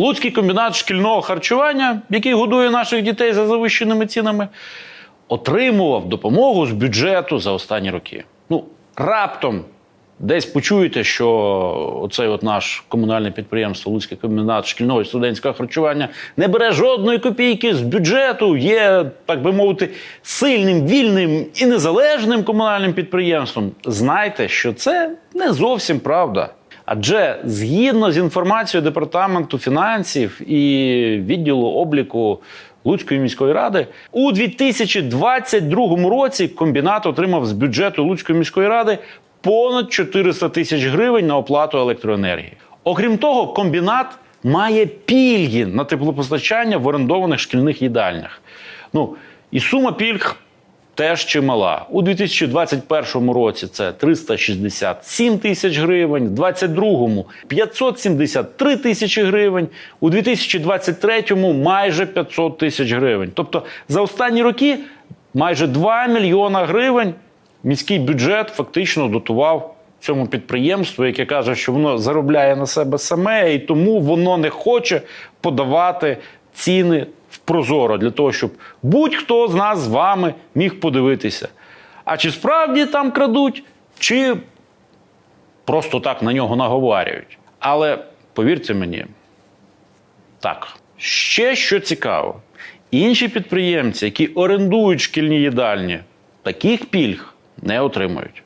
Луцький комбінат шкільного харчування, який годує наших дітей за завищеними цінами, отримував допомогу з бюджету за останні роки. Ну, раптом десь почуєте, що оцей наш комунальне підприємство Луцький комбінат шкільного і студентського харчування не бере жодної копійки з бюджету, є, так би мовити, сильним, вільним і незалежним комунальним підприємством. Знайте, що це не зовсім правда. Адже згідно з інформацією департаменту фінансів і відділу обліку Луцької міської ради, у 2022 році комбінат отримав з бюджету Луцької міської ради понад 400 тисяч гривень на оплату електроенергії. Окрім того, комбінат має пільги на теплопостачання в орендованих шкільних їдальнях. Ну і сума пільг теж чимала. У 2021 році це 367 тисяч гривень, в 2022 – 573 тисячі гривень, у 2023 майже 500 тисяч гривень. Тобто за останні роки майже 2 мільйона гривень міський бюджет фактично дотував цьому підприємству, яке каже, що воно заробляє на себе саме, і тому воно не хоче подавати ціни в прозоро для того, щоб будь-хто з нас з вами міг подивитися. А чи справді там крадуть, чи просто так на нього наговарюють. Але повірте мені, так, ще що цікаво, інші підприємці, які орендують шкільні їдальні, таких пільг не отримують.